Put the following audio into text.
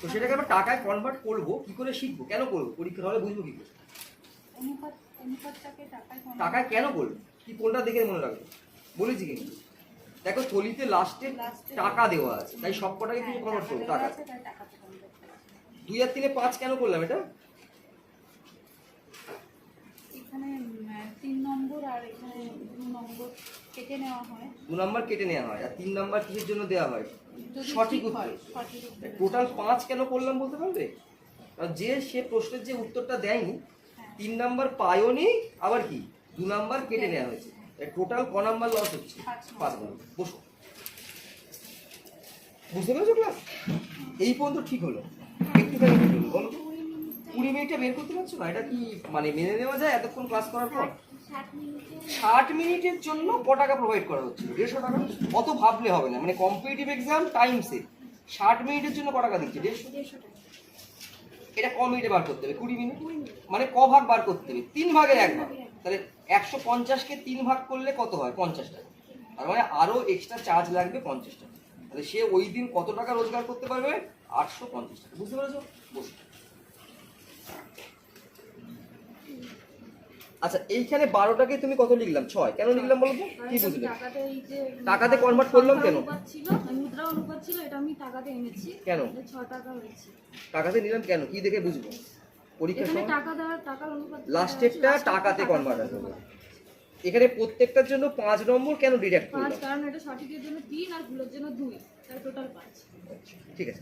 তো সেটাকে আমরা টাকায় কনভার্ট করব কি করে শিখব? কেন করব? পরীক্ষা হলে বুঝব কি করে? টাকায় কেন করব? কি কোনটা দেখে মনে রাখব? বলেছি কিন্তু। দেখো থলিতে লাস্টে টাকা দেওয়া আছে। তাই সব কটাকে কিছু কনভার্ট করব টাকা। দুই হাজার তিনে পাঁচ কেন করলাম এটা এখানে উম, আহ, তিন নম্বর আর এখানে দু নম্বর কেটে নেওয়া হয়। দু নাম্বার কেটে নেওয়া হয় আর তিন নাম্বার কিসের জন্য দেওয়া হয়? সঠিক ঠিক উত্তর। টোটাল পাঁচ কেন করলাম বলতে পারবে? যে সে প্রশ্নের যে উত্তরটা দেয়নি হ্যাঁ। তিন নাম্বার পায়নি আবার কি? দু নাম্বার কেটে নেওয়া হয়েছে। টোটাল ক নাম্বার লস হচ্ছে? পাঁচ নাম্বার। বসো। বুঝতে পেরেছ ক্লাস এই পর্যন্ত ঠিক হলো। একটুখানি ঠিক হলো বলো? কুড়ি মিনিটে বের করতে পারছ না? এটা কি মানে মেনে নেওয়া যায় এতক্ষণ ক্লাস করার পর? ষাট মিনিটের জন্য ক টাকা প্রোভাইড করা হচ্ছে? দেড়শো টাকা? অত ভাবলে হবে না। মানে কম্পিটিটিভ এক্সাম টাইম সেট ষাট মিনিটের জন্য ক টাকা দিচ্ছে? দেড়শো? এটা ক মিনিটে বার করতে হবে? কুড়ি মিনিট? মানে ক ভাগ বার করতে হবে? তিন ভাগের এক ভাগ। তাহলে একশো পঞ্চাশকে তিন ভাগ করলে কত হয়? পঞ্চাশ টাকা। তার মানে আরও এক্সট্রা চার্জ লাগবে পঞ্চাশ টাকা। তাহলে সে ওই দিন কত টাকা রোজগার করতে পারবে? আটশো পঞ্চাশ টাকা। বুঝতে পেরেছ? বসো। আচ্ছা এইখানে বারোটাকে তুমি কত লিখলাম? ছয়। কেন লিখলাম বলো তো? কি বুঝলে? টাকাতে convert করলাম কেন? মুদ্রা অনুপাত ছিল এটা আমি টাকাতে এনেছি। কেন? ছ টাকা হয়েছে। টাকাতে নিলাম কেন? কি দেখে বুঝব? পরীক্ষার এখানে টাকা দেওয়ার টাকার অনুপাত লাস্টেরটা টাকাতে কনভার্ট হবে এখানে প্রত্যেকটার জন্য পাঁচ নম্বর কেন ডিডাক্ট করলাম? কারণ এটা সঠিকের জন্য তিন আর ভুলের জন্য দুই তাই টোটাল পাঁচ। ঠিক আছে।